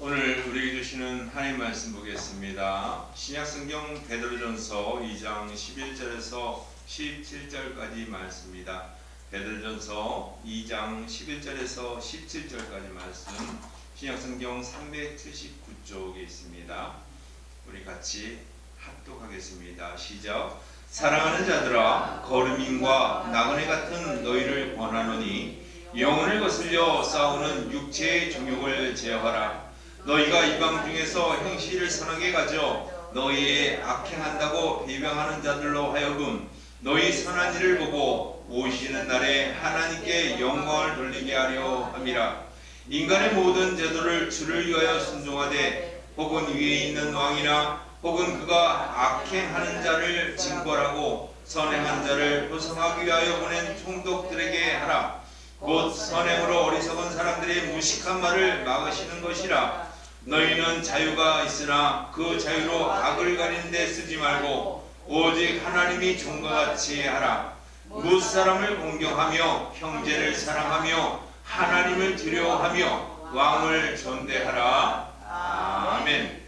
오늘 우리에게 주시는 하나님 말씀 보겠습니다. 신약성경 베드로전서 2장 11절에서 17절까지 말씀입니다. 베드로전서 2장 11절에서 17절까지 말씀 신약성경 379쪽에 있습니다. 우리 같이 합독하겠습니다. 시작. 사랑하는 자들아 거름임과 나그네 같은 너희를 권하노니 영혼을 거슬려 싸우는 육체의 정욕을 제어하라. 너희가 이방 중에서 행실을 선하게 가져 너희의 악행한다고 비방하는 자들로 하여금 너희 선한 일을 보고 오시는 날에 하나님께 영광을 돌리게 하려 함이라. 인간의 모든 제도를 주를 위하여 순종하되 혹은 위에 있는 왕이나 혹은 그가 악행하는 자를 징벌하고 선행한 자를 보상하기 위하여 보낸 총독들에게 하라. 곧 선행으로 어리석은 사람들의 무식한 말을 막으시는 것이라. 너희는 자유가 있으나 그 자유로 악을 가리는 데 쓰지 말고 오직 하나님이 종과 같이 하라. 무 사람을 공경하며 형제를 사랑하며 하나님을 두려워하며 왕을 존대하라. 아멘.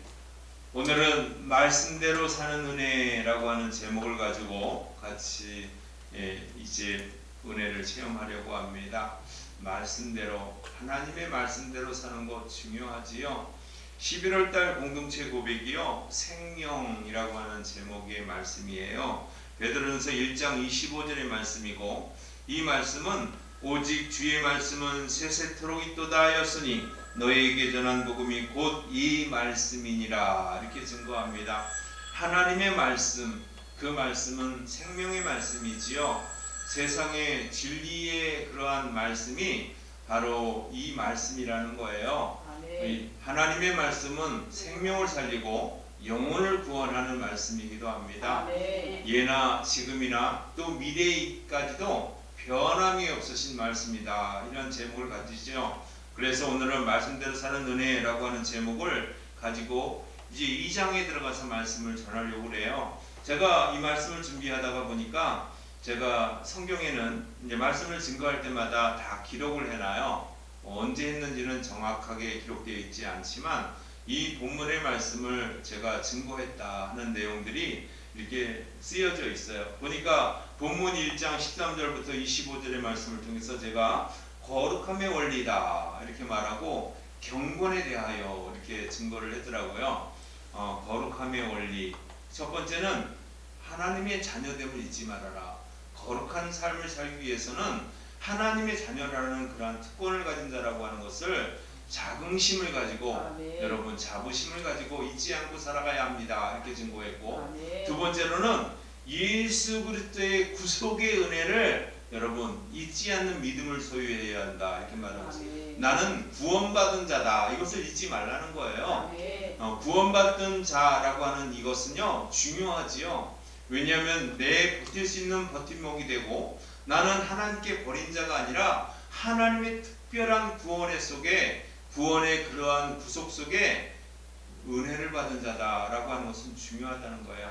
오늘은 말씀대로 사는 은혜라고 하는 제목을 가지고 같이 예, 이제 은혜를 체험하려고 합니다. 말씀대로 하나님의 말씀대로 사는 것 중요하지요. 11월 달 공동체 고백이요. 생명이라고 하는 제목의 말씀이에요. 베드로전서 1장 25절의 말씀이고 이 말씀은 오직 주의 말씀은 세세토록 있도다 하였으니 너희에게 전한 복음이 곧 이 말씀이니라 이렇게 증거합니다. 하나님의 말씀 그 말씀은 생명의 말씀이지요. 세상의 진리의 그러한 말씀이 바로 이 말씀이라는 거예요. 이 하나님의 말씀은 생명을 살리고 영혼을 구원하는 말씀이기도 합니다. 예나 지금이나 또 미래까지도 변함이 없으신 말씀이다. 이런 제목을 가지죠. 그래서 오늘은 말씀대로 사는 은혜라고 하는 제목을 가지고 이제 2장에 들어가서 말씀을 전하려고 그래요. 제가 이 말씀을 준비하다가 보니까 제가 성경에는 이제 말씀을 증거할 때마다 다 기록을 해놔요. 어, 언제 했는지는 정확하게 기록되어 있지 않지만 이 본문의 말씀을 제가 증거했다 하는 내용들이 이렇게 쓰여져 있어요. 보니까 본문 1장 13절부터 25절의 말씀을 통해서 제가 거룩함의 원리다 이렇게 말하고 경건에 대하여 이렇게 증거를 했더라고요. 어, 거룩함의 원리 첫 번째는 하나님의 자녀됨을 잊지 말아라. 거룩한 삶을 살기 위해서는 하나님의 자녀라는 그러한 특권을 가진 자라고 하는 것을 자긍심을 가지고 여러분 자부심을 가지고 잊지 않고 살아가야 합니다. 이렇게 증거했고 두 번째로는 예수 그리스도의 구속의 은혜를 여러분 잊지 않는 믿음을 소유해야 한다 이렇게 말하고 있어요. 나는 구원받은 자다 이것을 잊지 말라는 거예요. 어, 구원받은 자라고 하는 이것은요 중요하지요. 왜냐하면 내 버틸 수 있는 버팀목이 되고 나는 하나님께 버린 자가 아니라 하나님의 특별한 구원의 속에 구원의 그러한 구속 속에 은혜를 받은 자다라고 하는 것은 중요하다는 거예요.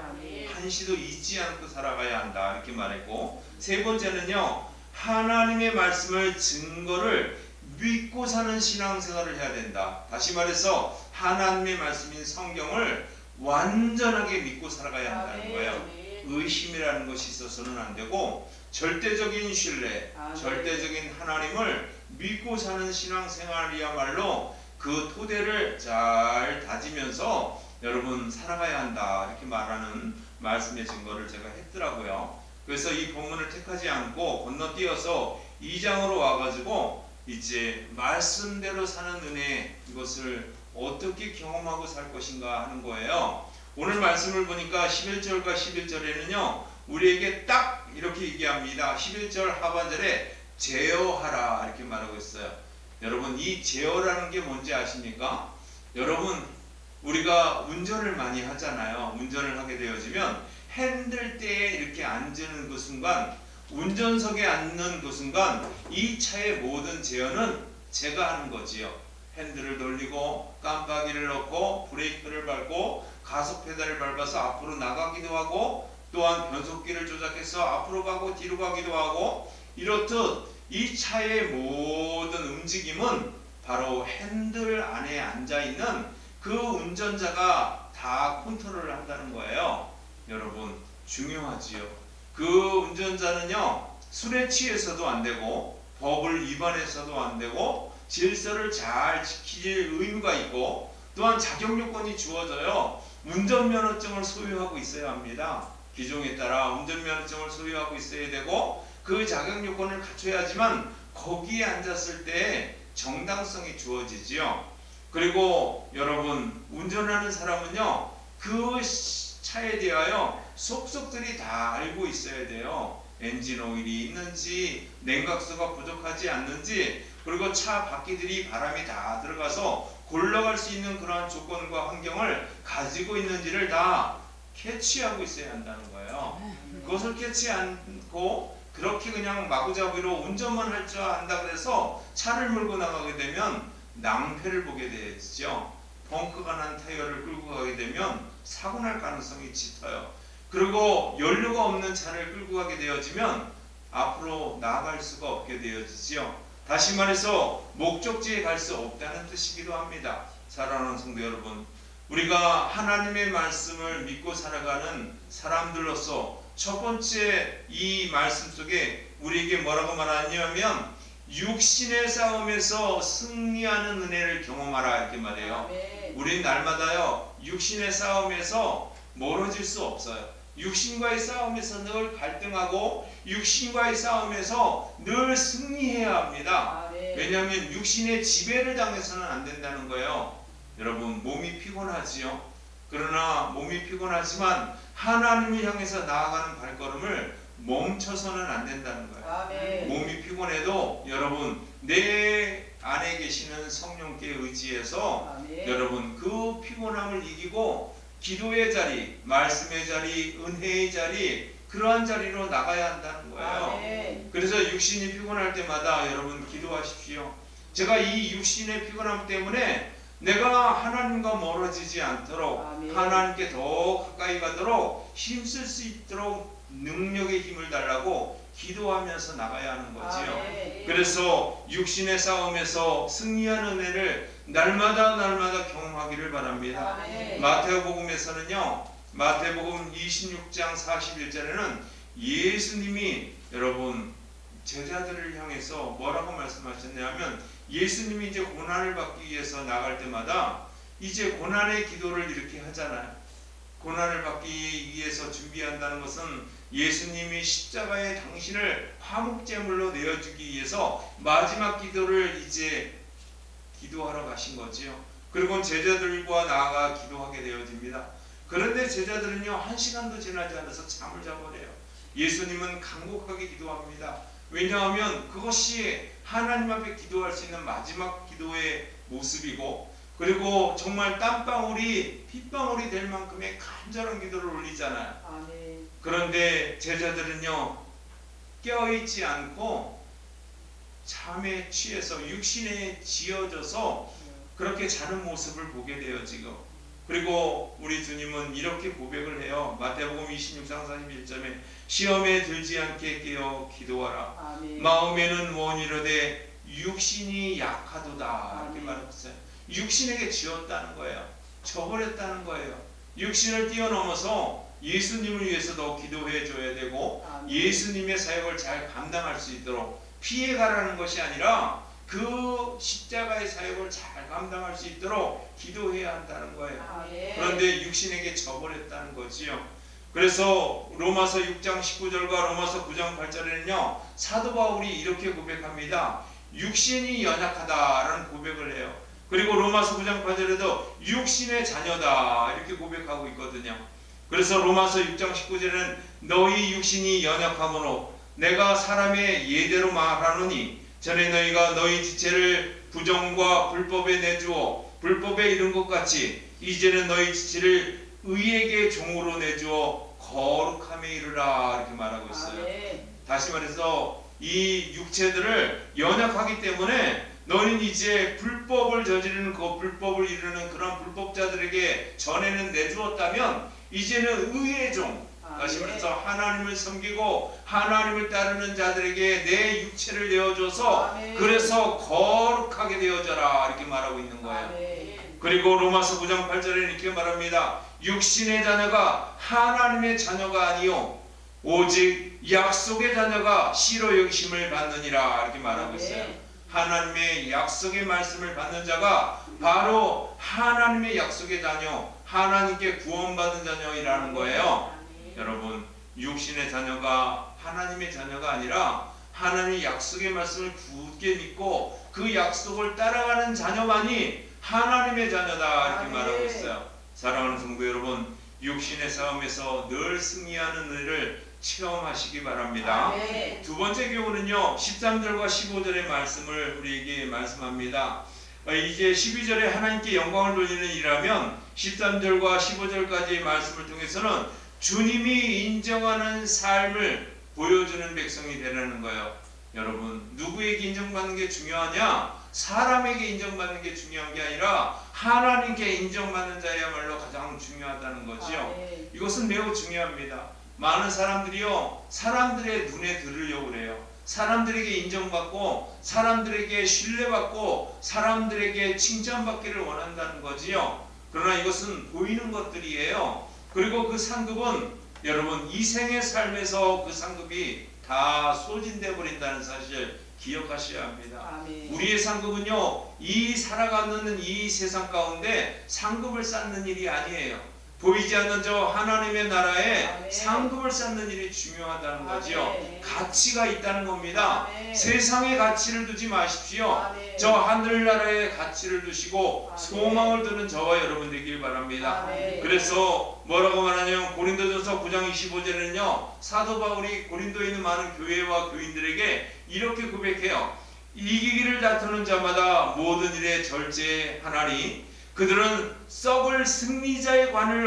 한시도 잊지 않고 살아가야 한다 이렇게 말했고 세 번째는요 하나님의 말씀을 증거를 믿고 사는 신앙생활을 해야 된다. 다시 말해서 하나님의 말씀인 성경을 완전하게 믿고 살아가야 한다는 거예요. 의심이라는 것이 있어서는 안 되고 절대적인 신뢰, 아멘. 절대적인 하나님을 믿고 사는 신앙생활이야말로 그 토대를 잘 다지면서 여러분 살아가야 한다 이렇게 말하는 말씀의 증거를 제가 했더라고요. 그래서 이 본문을 택하지 않고 건너뛰어서 2장으로 와가지고 이제 말씀대로 사는 은혜 이것을 어떻게 경험하고 살 것인가 하는 거예요. 오늘 말씀을 보니까 11절과 11절에는요 우리에게 딱 이렇게 얘기합니다. 11절 하반절에 제어하라 이렇게 말하고 있어요. 여러분 이 제어라는 게 뭔지 아십니까? 여러분 우리가 운전을 많이 하잖아요. 운전을 하게 되어지면 핸들대에 이렇게 앉는 그 순간 운전석에 앉는 그 순간 이 차의 모든 제어는 제가 하는 거지요. 핸들을 돌리고 깜빡이를 넣고 브레이크를 밟고 가속 페달을 밟아서 앞으로 나가기도 하고 또한 변속기를 조작해서 앞으로 가고 뒤로 가기도 하고 이렇듯 이 차의 모든 움직임은 바로 핸들 안에 앉아 있는 그 운전자가 다 컨트롤을 한다는 거예요. 여러분 중요하지요. 그 운전자는요 술에 취해서도 안 되고 법을 위반해서도 안 되고 질서를 잘 지킬 의무가 있고 또한 자격 요건이 주어져요. 운전면허증을 소유하고 있어야 합니다. 기종에 따라 운전면허증을 소유하고 있어야 되고 그 자격 요건을 갖춰야지만 거기에 앉았을 때 정당성이 주어지지요. 그리고 여러분 운전하는 사람은요 그 시- 차에 대하여 속속들이 다 알고 있어야 돼요. 엔진 오일이 있는지 냉각수가 부족하지 않는지 그리고 차 바퀴들이 바람이 다 들어가서 골러갈 수 있는 그러한 조건과 환경을 가지고 있는지를 다 캐치하고 있어야 한다는 거예요. 그것을 캐치 않고 그렇게 그냥 마구잡이로 운전만 할 줄 안다 그래서 차를 몰고 나가게 되면 낭패를 보게 되죠. 벙크가 난 타이어를 끌고 가게 되면 사고 날 가능성이 짙어요. 그리고 연료가 없는 차를 끌고 가게 되어지면 앞으로 나아갈 수가 없게 되어지지요. 다시 말해서 목적지에 갈 수 없다는 뜻이기도 합니다. 사랑하는 성도 여러분, 우리가 하나님의 말씀을 믿고 살아가는 사람들로서 첫 번째 이 말씀 속에 우리에게 뭐라고 말하냐면 육신의 싸움에서 승리하는 은혜를 경험하라 이렇게 말해요. 우린 날마다요 육신의 싸움에서 멀어질 수 없어요. 육신과의 싸움에서 늘 갈등하고 육신과의 싸움에서 늘 승리해야 합니다. 아멘. 왜냐하면 육신의 지배를 당해서는 안 된다는 거예요. 여러분 몸이 피곤하지요. 그러나 몸이 피곤하지만 하나님을 향해서 나아가는 발걸음을 멈춰서는 안 된다는 거예요. 아멘. 몸이 피곤해도 여러분 내 안에 계시는 성령께 의지해서 아멘. 여러분 그 피곤함을 이기고 기도의 자리, 말씀의 자리, 은혜의 자리 그러한 자리로 나가야 한다는 거예요. 아멘. 그래서 육신이 피곤할 때마다 여러분 기도하십시오. 제가 이 육신의 피곤함 때문에 내가 하나님과 멀어지지 않도록 아멘. 하나님께 더 가까이 가도록 힘쓸 수 있도록 능력의 힘을 달라고 기도하면서 나가야 하는 거지요. 아멘. 그래서 육신의 싸움에서 승리하는 은혜를 날마다 날마다 경험하기를 바랍니다. 아멘. 마태복음에서는요. 마태복음 26장 41절에는 예수님이 여러분 제자들을 향해서 뭐라고 말씀하셨냐면 예수님이 이제 고난을 받기 위해서 나갈 때마다 이제 고난의 기도를 이렇게 하잖아요. 고난을 받기 위해서 준비한다는 것은 예수님이 십자가에 당신을 화목제물로 내어주기 위해서 마지막 기도를 이제 기도하러 가신 거지요. 그리고 제자들과 나아가 기도하게 되어집니다. 그런데 제자들은요 한 시간도 지나지 않아서 잠을 자버려요. 예수님은 간곡하게 기도합니다. 왜냐하면 그것이 하나님 앞에 기도할 수 있는 마지막 기도의 모습이고 그리고 정말 땀방울이 핏방울이 될 만큼의 간절한 기도를 올리잖아요. 아멘. 그런데 제자들은요 깨어있지 않고 잠에 취해서 육신에 지어져서 그렇게 자는 모습을 보게 돼요 지금. 그리고 우리 주님은 이렇게 고백을 해요. 마태복음 26장 41절에 시험에 들지 않게 깨어 기도하라. 아멘. 마음에는 원이로되 육신이 약하도다. 이렇게. 말했어요. 육신에게 지었다는 거예요. 저버렸다는 거예요. 육신을 뛰어넘어서 예수님을 위해서 더 기도해 줘야 되고 아멘. 예수님의 사역을 잘 감당할 수 있도록 피해가라는 것이 아니라 그 십자가의 사역을 잘 감당할 수 있도록 기도해야 한다는 거예요. 아멘. 그런데 육신에게 져버렸다는 거지요. 그래서 로마서 6장 19절과 로마서 9장 8절에는요 사도 바울이 이렇게 고백합니다. 육신이 연약하다라는 고백을 해요. 그리고 로마서 9장 8절에도 육신의 자녀다 이렇게 고백하고 있거든요. 그래서 로마서 6장 19절에는 너희 육신이 연약함으로 내가 사람의 예대로 말하노니 전에 너희가 너희 지체를 부정과 불법에 내주어 불법에 이른 것 같이 이제는 너희 지체를 의에게 종으로 내주어 거룩함에 이르라 이렇게 말하고 있어요. 아멘. 다시 말해서 이 육체들을 연약하기 때문에 너는 이제 불법을 저지르는 그 불법을 이루는 그런 불법자들에게 전에는 내주었다면 이제는 의의 종 다시. 말해서 하나님을 섬기고 하나님을 따르는 자들에게 내 육체를 내어줘서. 그래서 거룩하게 되어져라 이렇게 말하고 있는 거예요. 그리고 로마서 9장 8절에 이렇게 말합니다. 육신의 자녀가 하나님의 자녀가 아니요 오직 약속의 자녀가 씨로 여기심을 받느니라 이렇게 말하고 있어요. 하나님의 약속의 말씀을 받는 자가 바로 하나님의 약속의 자녀, 하나님께 구원받은 자녀이라는 거예요. 여러분, 육신의 자녀가 하나님의 자녀가 아니라 하나님의 약속의 말씀을 굳게 믿고 그 약속을 따라가는 자녀만이 하나님의 자녀다 이렇게 아멘. 말하고 있어요. 사랑하는 성도 여러분, 육신의 싸움에서 늘 승리하는 은혜를 체험하시기 바랍니다. 아멘. 두 번째 교훈은요 13절과 15절의 말씀을 우리에게 말씀합니다. 어, 이제 12절에 하나님께 영광을 돌리는 일이라면 13절과 15절까지의 말씀을 통해서는 주님이 인정하는 삶을 보여주는 백성이 되라는 거예요. 여러분 누구에게 인정받는 게 중요하냐? 사람에게 인정받는 게 중요한 게 아니라 하나님께 인정받는 자야말로 가장 중요하다는 거지요. 아멘. 이것은 매우 중요합니다. 많은 사람들이요, 사람들의 눈에 들으려고 그래요. 사람들에게 인정받고, 사람들에게 신뢰받고, 사람들에게 칭찬받기를 원한다는 거지요. 그러나 이것은 보이는 것들이에요. 그리고 그 상급은 여러분 이 생의 삶에서 그 상급이 다 소진돼 버린다는 사실 기억하셔야 합니다. 아멘. 우리의 상급은요, 이 살아가는 이 세상 가운데 상급을 쌓는 일이 아니에요. 보이지 않는 저 하나님의 나라에 아멘. 상급을 쌓는 일이 중요하다는 거지요. 아멘. 가치가 있다는 겁니다. 아멘. 세상의 가치를 두지 마십시오. 저 하늘나라의 가치를 두시고. 소망을 두는 저와 여러분 되길 바랍니다. 그래서 뭐라고 말하냐면 고린도전서 9장 25절에는요 사도 바울이 고린도에 있는 많은 교회와 교인들에게 이렇게 고백해요 이기기를 다투는 자마다 모든 일에 절제하나니 그들은 썩을 승리자의 관을